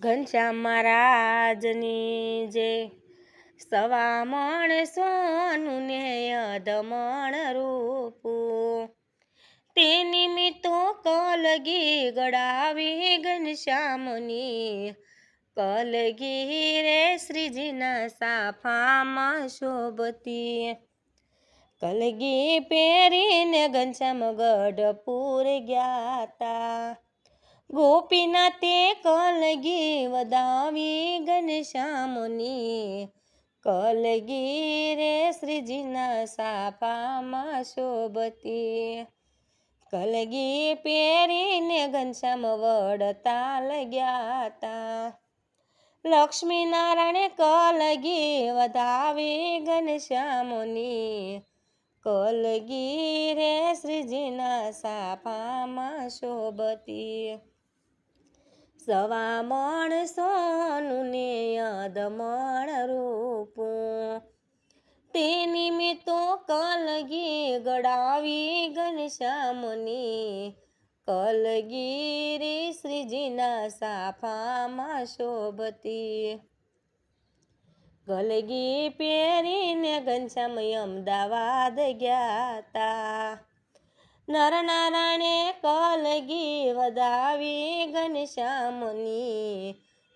ઘનશ્યામ મહારાજની જે સવા મણ સોનું ને અધમણ રૂપું. તે નિમિત્તો કલગી ગળાવી ઘનશ્યામની. કલગી રે શ્રીજીના સાફામાં શોભતી. કલગી પહેરીને ઘનશ્યામ ગઢપુર ગયા તા. ગોપીનાથે કલગી વદાવી ઘનશ્યામની. કલગી રે શ્રીજીના સાફામાં શોભતી. કલગી પહેરીને ઘનશ્યામ વડતા લગ્યા હતા. લક્ષ્મીનારાયણે કલગી વધાવી ઘનશ્યામની. કલગી રે શ્રીજીના સાફામાં શોભતી. સવા મણ સોનું ને અધમણ રૂપું. તે નિમિત્તો કલગી ગડાવી ઘનશ્યામની કલગી રે શ્રીજીના સાફામાં શોભતી. ગલગી પહેરીને ઘનશ્યામ અમદાવાદ ગયા તા. નરનારાયણે કલગી વધાવી ઘનશ્યામની.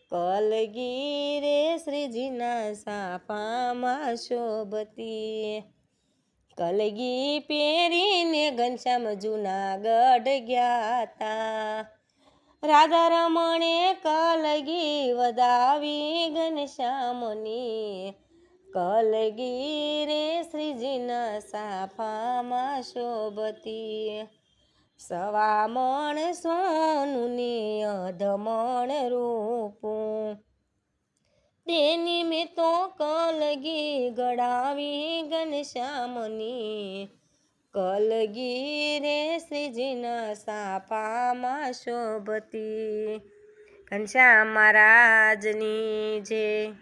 કલગી રે શ્રીજીના સાપામાં શોભતી. કલગી પહેરીને ઘનશ્યામ જુનાગઢ ગયા હતા. રાધા રમણે કલગી વધાવી ઘનશ્યામની. કલગી રે શ્રીજીના સાફામાં શોભતી. સવા મણ સોનું અધમણ રૂપું. તેની મેં તો કલગી ગળાવી ઘનશ્યામની. કલગી રે શ્રીજીના સાફામાં શોભતી. ઘનશ્યામ મહારાજની જય